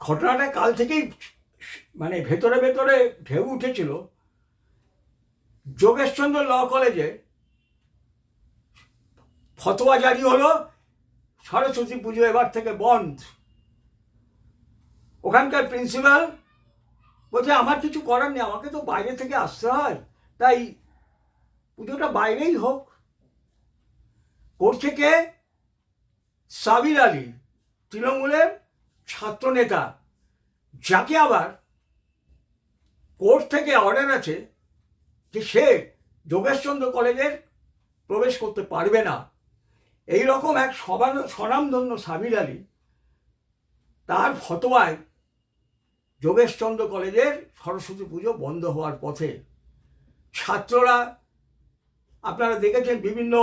ঘটনাটা কাল থেকেই মানে ভেতরে ভেতরে ঢেউ উঠেছিল। যোগেশচন্দ্র ল কলেজে ফতোয়া জারি হলো সরস্বতী পুজো এবার থেকে বন্ধ। ওখানকার প্রিন্সিপাল বলছে, আমার কিছু করার নেই, আমাকে তো বাইরে থেকে আসতে হয়। তাই পুজোটা বাইরেই হোক। করছে কে? সাবির আলী, তৃণমূলের ছাত্রনেতা, যাকে আবার কোর্ট থেকে অর্ডার আছে যে সে যোগেশচন্দ্র কলেজের প্রবেশ করতে পারবে না। এই রকম এক সবান, স্বনামধন্য সাবির আলী তার ফতোয়ায় যোগেশচন্দ্র কলেজের সরস্বতী পুজো বন্ধ হওয়ার পথে ছাত্ররা, আপনারা দেখেছেন বিভিন্ন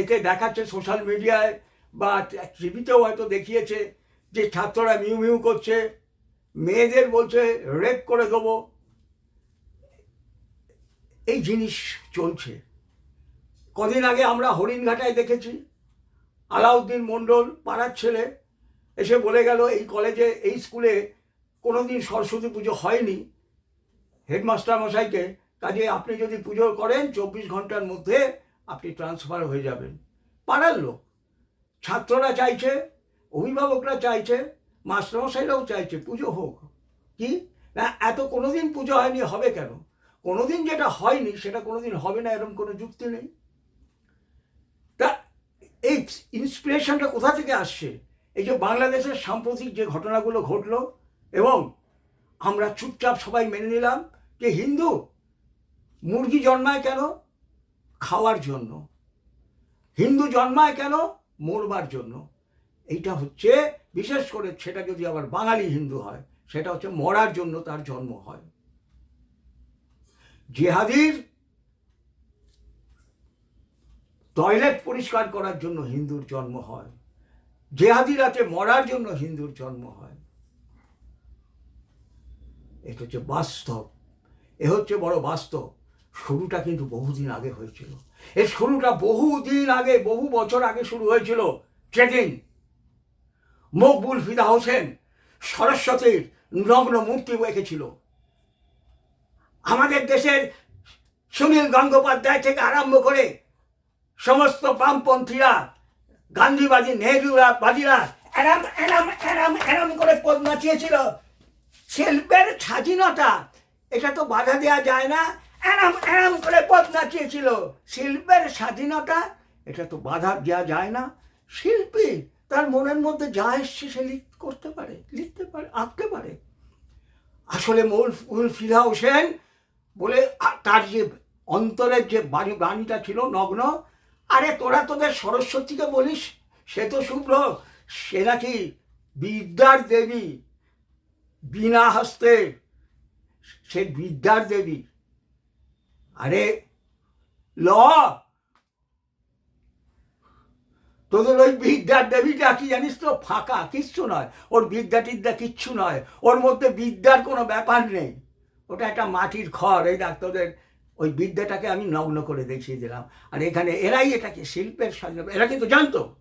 একে দেখাচ্ছে সোশ্যাল মিডিয়ায় বা টিভিতেও হয়তো দেখিয়েছে। যে ছাত্ররা মিউ মিউ করছে, মেয়েদের বলছে রেপ করে দেবো। এই জিনিস চলছে। কদিন আগে আমরা হরিণঘাটায় দেখেছি, আলাউদ্দিন মণ্ডল, পাড়ার ছেলে, এসে বলে গেল, এই কলেজে, এই স্কুলে কোনো দিন সরস্বতী পুজো হয়নি। হেডমাস্টার মশাইকে, কাজে আপনি যদি পুজো করেন, চব্বিশ ঘণ্টার মধ্যে আপনি ট্রান্সফার হয়ে যাবেন। পাড়ার লোক, ছাত্ররা চাইছে অভিভাবকরা চাইছে, মাস্টারমশাইরাও চাইছে, পুজো হোক। কি? না, এত কোনোদিন পুজো হয়নি, হবে কেন? কোনোদিন যেটা হয়নি, সেটা কোনোদিন হবে না এরকম কোনো যুক্তি নেই? তা, এই ইন্সপিরেশনটা কোথা থেকে আসছে? এই যে বাংলাদেশের সাম্প্রতিক যে ঘটনাগুলো ঘটলো, এবং আমরা চুপচাপ সবাই মেনে নিলাম যে হিন্দু মুরগি জন্মায় কেন? খাওয়ার জন্য। হিন্দু জন্মায় কেন? মরবার জন্য। এইটা হচ্ছে, বিশেষ করে সেটা যদি আবার বাঙালি হিন্দু হয়, সেটা হচ্ছে মরার জন্য তার জন্ম হয়। জেহাদির টয়লেট পরিষ্কার করার জন্য হিন্দুর জন্ম হয়। জেহাদি রাতে মরার জন্য হিন্দুর জন্ম হয়। এটা হচ্ছে বাস্তব। এ হচ্ছে বড় বাস্তব। শুরুটা কিন্তু বহুদিন আগে হয়েছিল। এর শুরুটা বহুদিন আগে, বহু বছর আগে শুরু হয়েছিল, ট্রেকিং। মকবুল ফিদা হোসেন সরস্বতীর নগ্ন মূর্তি এঁকেছিল। আমাদের দেশের সুনীল গঙ্গোপাধ্যায় থেকে আরম্ভ করে সমস্ত বামপন্থীরা, গান্ধীবাদী, নেহরুরা, বাদীরা এরাম এরাম এরাম এরাম করে পদ নাচিয়েছিল। শিল্পের স্বাধীনতা, এটা তো বাধা দেওয়া যায় না। এরাম এরাম করে পদ নাচিয়েছিল। শিল্পের স্বাধীনতা, এটা তো বাধা দেওয়া যায় না। শিল্পী তার মনের মধ্যে যা এসছে সে লিখ, করতে পারে, লিখতে পারে, আঁকতে পারে। আসলে মূল মূল ফিদা হোসেন বলে তার যে অন্তরের যে বাণী, বাণীটা ছিল নগ্ন, আরে তোরা তোদের সরস্বতীকে বলিস, সে তো শুভ্র, সে নাকি বিদ্যার দেবী, বিনা হস্তে, সে বিদ্যার দেবী। আরে ল তোদের ওই বিদ্যার দেবীটা কি জানিস তো? ফাঁকা, কিচ্ছু নয়। ওর বিদ্যা টিদ্যা কিচ্ছু নয়। ওর মধ্যে বিদ্যার কোনো ব্যাপার নেই। ওটা একটা মাটির খড়। এই দেখ, তোদের ওই বিদ্যাটাকে আমি নগ্ন করে দেখিয়ে দিলাম। আর এখানে এরাই এটাকে শিল্পের স্বাধীনতা এরা কিন্তু জানতো।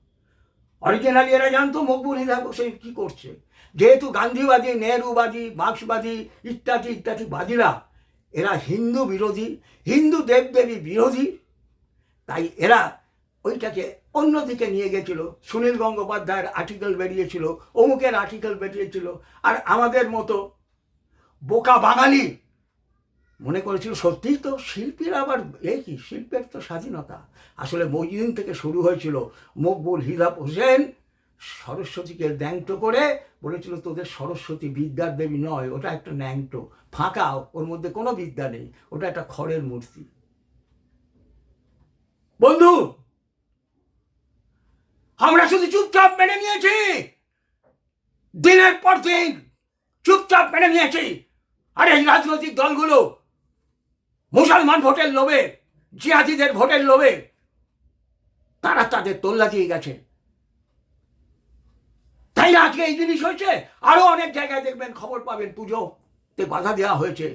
অরিজিনালি এরা জানতো মকবুল হিসাব হোসেন কী করছে। যেহেতু গান্ধীবাদী, নেহরুবাদী, মার্ক্সবাদী ইত্যাদি ইত্যাদি বাদীরা, এরা হিন্দু বিরোধী, হিন্দু দেবদেবী বিরোধী। তাই এরা ওইটাকে অন্যদিকে নিয়ে গেছিল। সুনীল গঙ্গোপাধ্যায়ের আর্টিকেল বেরিয়েছিল, অমুকের আর্টিকেল বেরিয়েছিল, আর আমাদের মতো বোকা বাঙালি মনে করেছিল, সত্যিই তো শিল্পীর আবার এই কি? শিল্পের তো স্বাধীনতা। আসলে মহিদিন থেকে শুরু হয়েছিল মকবুল হিদাব হোসেন, সরস্বতীকে ন্যাংটো করে বলেছিল, তোদের সরস্বতী বিদ্যার দেবী নয়, ওটা একটা ন্যাংটো, ফাঁকা, ওর মধ্যে কোনো বিদ্যা নেই, ওটা একটা খড়ের মূর্তি। বন্ধু আমরা শুধু চুপচাপ মেনে নিয়েছি। দিনের পর দিন চুপচাপ মেনে নিয়েছি। আর এই রাজনৈতিক দলগুলো মুসলমান ভোটের লোভে, জিহাদিদের ভোটের লোভে, তারা তাদের তোল্লা দিয়ে গেছে। তাই না আজকে এই জিনিস হয়েছে? আরও অনেক জায়গায় দেখবেন খবর পাবেন, পুজোতে বাধা দেওয়া হয়েছে।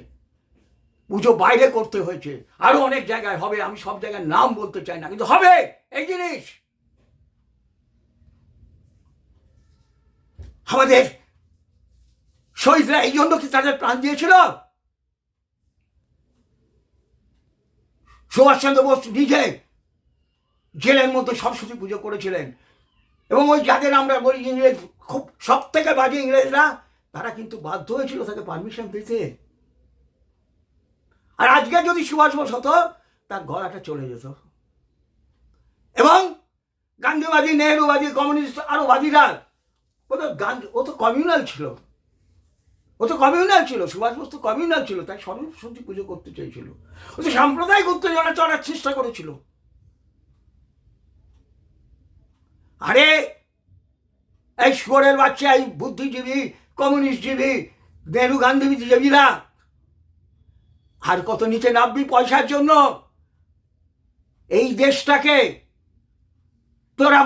পুজো বাইরে করতে হয়েছে। আরও অনেক জায়গায় হবে, আমি সব জায়গায় নাম বলতে চাই না, কিন্তু হবে এই জিনিস। আমাদের শহীদরা এই জন্য কি তাদের প্রাণ দিয়েছিল। সুভাষচন্দ্র বোস নিজে জেলের মধ্যে সরস্বতী পুজো করেছিলেন। এবং ওই যাদের আমরা বলি ইংরেজ, খুব সব থেকে বাজে ইংরেজরা, তারা কিন্তু বাধ্য হয়েছিল তাকে পারমিশন দিতে। আর আজকে যদি সুভাষ বোস হতো, তার গলাটা চলে যেত। এবং গান্ধীবাদী, নেহরুবাদী, কমিউনিস্ট আরও বাদীরা ও তো গান্ধী ও তো কমিউনাল ছিল। ও তো কমিউনাল ছিল, সুভাষ বোস তো কমিউনাল ছিল, তাই সরস্বতী পুজো করতে চাইছিল। ও তো সাম্প্রদায়িক উত্তেজনা চড়ার চেষ্টা করেছিল। আরে, এই শুয়ারের বাচ্চা, এই বুদ্ধিজীবী কমিউনিস্টজীবী নেহরু গান্ধীজীবীরা আর কত নিচে নাববি পয়সার জন্য? এই দেশটাকে তোরা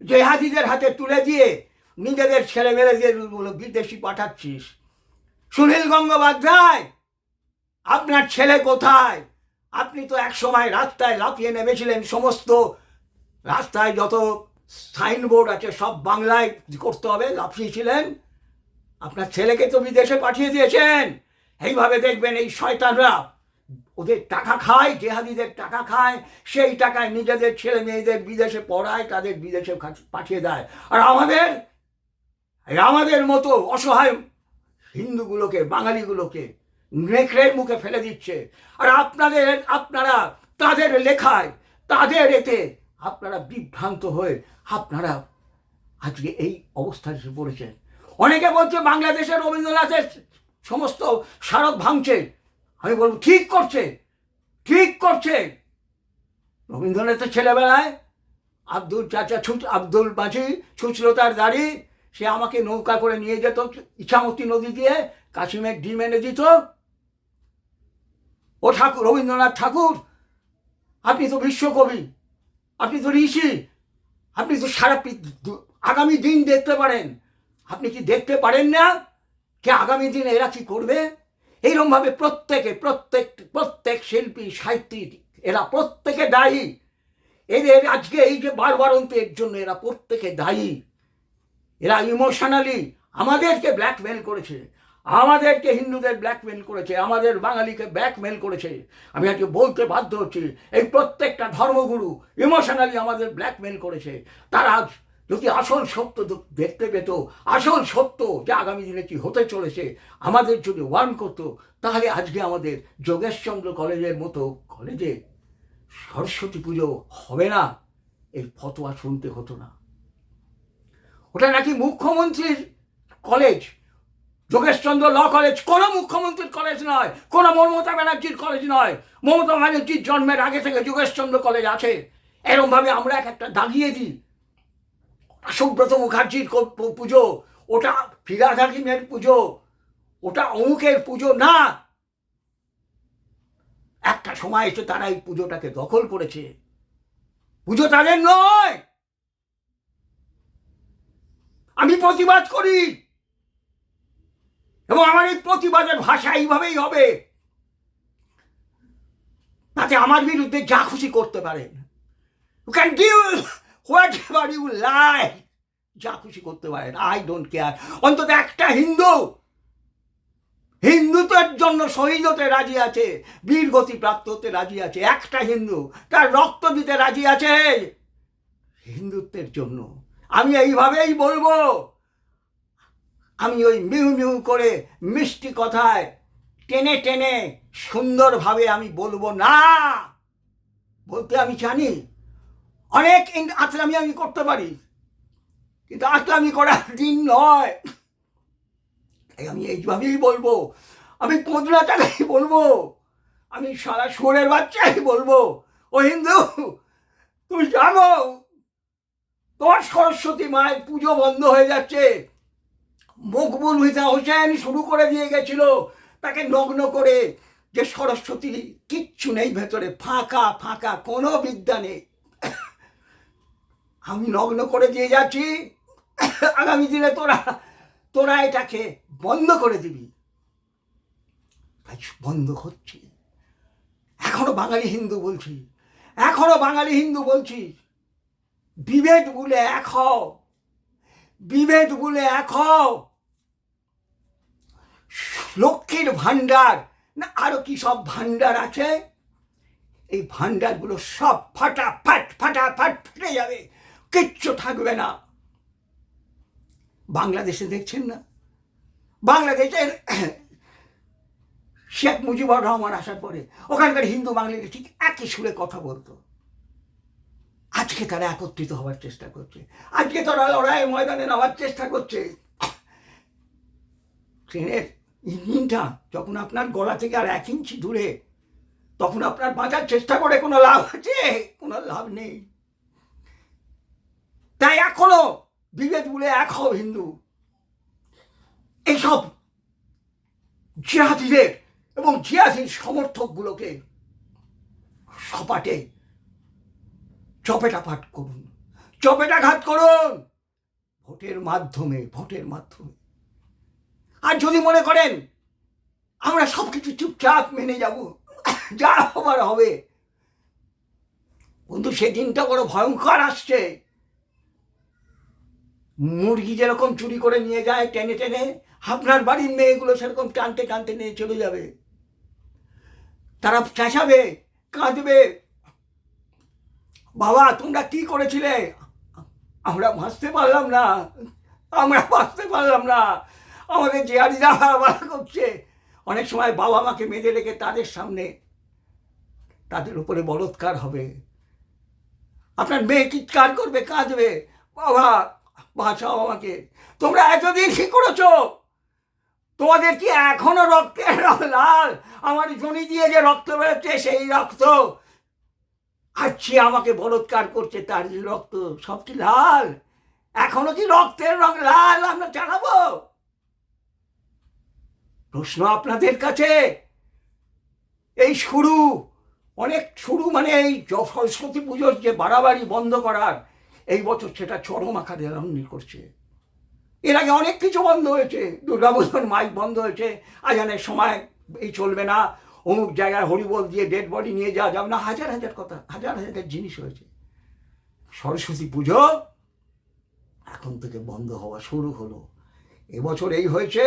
জেহাদিদের হাতে তুলে দিয়ে নিজেদের ছেলে মেয়েদের বিদেশি পাঠাচ্ছিস। সুনীল গঙ্গোপাধ্যায়, আপনার ছেলে কোথায়? আপনি তো এক সময় রাস্তায় লাফিয়ে নেমেছিলেন সমস্ত রাস্তায় যত সাইনবোর্ড আছে সব বাংলায় করতে হবে, লাফিয়েছিলেন। আপনার ছেলেকে তো বিদেশে পাঠিয়ে দিয়েছেন। এইভাবে দেখবেন এই শয়তানরা ওদের টাকা খায়, জেহাদিদের টাকা খায়, সেই টাকায় নিজেদের ছেলে মেয়েদের বিদেশে পড়ায়, তাদের বিদেশে পাঠিয়ে দেয়। আর আমাদের আমাদের মতো অসহায় হিন্দুগুলোকে, বাঙালিগুলোকে নেকড়ের মুখে ফেলে দিচ্ছে। আর আপনাদের, আপনারা তাদের লেখায়, তাদের এতে আপনারা বিভ্রান্ত হয়ে আপনারা আজকে এই অবস্থায় এসে পড়েছেন। অনেকে বলছে বাংলাদেশের রবীন্দ্রনাথের সমস্ত স্মারক ভাঙছে। আমি বলব, ঠিক করছে ঠিক করছে। রবীন্দ্রনাথের ছেলেবেলায় আব্দুল চাচা ছুট, আব্দুল মাঝি ছুঁচলো তার দাড়ি সে আমাকে নৌকা করে নিয়ে যেত ইছামতি নদী দিয়ে, কাশিমের ডিম এনে দিত। ও ঠাকুর, রবীন্দ্রনাথ ঠাকুর, আপনি তো বিশ্বকবি, আপনি তো ঋষি, আপনি তো সারা আগামী দিন দেখতে পারেন। আপনি কি দেখতে পারেন না কে আগামী দিনে এরা কি করবে? এইরকমভাবে প্রত্যেকে, প্রত্যেক প্রত্যেক শিল্পী, সাহিত্যিক, এরা প্রত্যেকে দায়ী। এদের আজকে এই যে বারবারন্তের জন্য এরা প্রত্যেকে দায়ী। এরা ইমোশনালি আমাদেরকে ব্ল্যাকমেল করেছে, আমাদেরকে হিন্দুদের ব্ল্যাকমেল করেছে, আমাদের বাঙালিকে ব্ল্যাকমেল করেছে। আমি আজকে বলতে বাধ্য হচ্ছি, এই প্রত্যেকটা ধর্মগুরু ইমোশনালি আমাদের ব্ল্যাকমেল করেছে। তারা যদি আসল সত্য দেখতে পেত, আসল সত্য যে আগামী দিনে কি হতে চলেছে, আমাদের যদি ওয়ার্ন করতো, তাহলে আজকে আমাদের যোগেশচন্দ্র কলেজের মতো কলেজে সরস্বতী পুজো হবে না এই ফতোয়া শুনতে হতো না। ওটা নাকি মুখ্যমন্ত্রীর কলেজ যোগেশচন্দ্র ল কলেজ কোনো মুখ্যমন্ত্রীর কলেজ নয়, কোনো মমতা ব্যানার্জির কলেজ নয়। মমতা ব্যানার্জির জন্মের আগে থেকে যোগেশচন্দ্র কলেজ আছে। এরমভাবে আমরা এক একটা দাগিয়ে দিই। সুব্রত মুখার্জির পুজো, ওটা ফিরাদ হাকিমের পুজো, ওটা অমুকের পুজো না। একটা সময় এসে তারা এই পুজোটাকে দখল করেছে। পুজো তাদের নয়। আমি প্রতিবাদ করি। এবং আমার এই প্রতিবাদের ভাষা এইভাবেই হবে, তাতে আমার বিরুদ্ধে যা খুশি করতে পারেন। You can do whatever you like যা খুশি করতে পারেন। আই ডোন্ট কেয়ার অন্তত একটা হিন্দু, হিন্দুত্বের জন্য শহীদ হতে রাজি আছে, বীর গতি প্রাপ্ত হতে রাজি আছে। একটা হিন্দু, তার রক্ত দিতে রাজি আছে, হিন্দুত্বের জন্য। আমি এইভাবেই বলব। আমি ওই মিউ মিউ করে মিষ্টি কথায় টেনে টেনে সুন্দরভাবে আমি বলব না। বলতে আমি জানি অনেক আতলামি আমি করতে পারি, কিন্তু আতলামি করার দিন নয়। তাই আমি এইভাবেই বলব। আমি পদনা টাকাই বলব। আমি সারা সুরের বাচ্চাই বলব। ও হিন্দু, তুমি জানো তোমার সরস্বতী মায়ের পুজো বন্ধ হয়ে যাচ্ছে। মকবুল মিতা হোসেন শুরু করে দিয়ে গেছিল তাকে নগ্ন করে। যে সরস্বতী কিচ্ছু নেই ভেতরে, ফাঁকা ফাঁকা, কোনো বিদ্যা নেই। আমি নগ্ন করে দিয়ে যাচ্ছি। আগামী দিনে তোরা তোরা এটাকে বন্ধ করে দিবি। তাই বন্ধ হচ্ছে। এখনও বাঙালি হিন্দু বলছি। এখনও বাঙালি হিন্দু বলছি। বিভেদ বলে এক হও। বিভেদ এক হও। লক্ষ্মীর ভাণ্ডার, না আরও কি সব ভাণ্ডার আছে? এই ভাণ্ডারগুলো সব ফাটাফাট ফাটাফাট ফেটে যাবে, কিচ্ছু থাকবে না। বাংলাদেশে দেখছেন না? বাংলাদেশের শেখ মুজিবুর রহমান আসার পরে, ওখানকার হিন্দু বাঙালিরা ঠিক একই সুরে কথা বলতো। আজকে তারা একত্রিত হওয়ার চেষ্টা করছে। আজকে তারা লড়াইয়ের ময়দানে নামার চেষ্টা করছে। ট্রেনের ইঞ্জিনটা যখন আপনার গলা থেকে আর এক ইঞ্চি দূরে, তখন আপনার বাঁচার চেষ্টা করে কোনো লাভ আছে? কোনো লাভ নেই। তাই এখনও বিভেদ বলে এক হিন্দু। এইসব জিহাদিদের এবং জিহাদির সমর্থকগুলোকে সপাটে চপেটাপাট করুন চপেটাঘাত করুন। ভোটের মাধ্যমে ভোটের মাধ্যমে। আর যদি মনে করেন, আমরা সব কিছু চুপচাপ মেনে যাব, যা হবার হবে। কিন্তু সেদিনটা বড় ভয়ঙ্কর আসছে। মুরগি যেরকম চুরি করে নিয়ে যায় টেনে টেনে, আপনার বাড়ির মেয়েগুলো সেরকম টানতে টানতে নিয়ে চলে যাবে। তারা চেঁচাবে, কাঁদবে বাবা, তোমরা কি করেছিলে? আমরা বাঁচতে পারলাম না। আমরা বাঁচতে পারলাম না। আমাদের যে আরিদা বাড়া করছে। অনেক সময় বাবা মাকে বেঁধে রেখে তাদের সামনে তাদের উপরে বলৎকার হবে। আপনার মেয়ে চিৎকার করবে, কাঁদবে। বাবা, বাঁচাও আমাকে। তোমরা এতদিন কি করেছ? তোমাদের কি এখনও রক্তের লাল? আমার জনি দিয়ে যে রক্ত বেরোচ্ছে, সেই রক্ত আজকে আমাকে বলৎকার করছে তার রক্ত, সব কি লাল? এখনও কি রক্তের রং লাল আমরা জানাব? প্রশ্ন আপনাদের কাছে? এই শুরু, অনেক শুরু মানে এই সরস্বতী পুজোর যে বাড়াবাড়ি বন্ধ করার, এই বছর সেটা চরম আকারে রমনি করছে। এর আগে অনেক কিছু বন্ধ হয়েছে, দুর্গাপুজোর মাইক বন্ধ হয়েছে, আজানের সময় এই চলবে না অমুক জায়গায় হরিবল দিয়ে ডেড বডি নিয়ে যাওয়া যাবে না, হাজার হাজার কথা, হাজার হাজার জিনিস হয়েছে। সরস্বতী পুজো এখন থেকে বন্ধ হওয়া শুরু হলো। এবছর এই হয়েছে,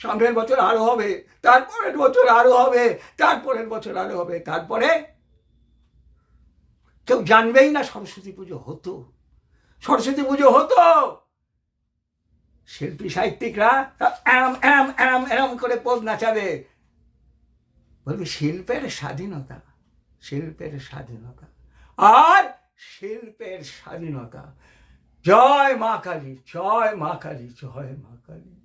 সামনের বছর আরও হবে, তারপরের বছর আরও হবে, তারপরের বছর আরও হবে, তারপরে কেউ জানবেই না সরস্বতী পুজো হতো। সরস্বতী পুজো হতো। শিল্পী সাহিত্যিকরা এরম এরম এরম এরম করে পোজ নাচাবে। বলবে, শিল্পের স্বাধীনতা শিল্পের স্বাধীনতা, আর শিল্পের স্বাধীনতা। জয় মা কালী, জয় মা কালী, জয় মা কালী।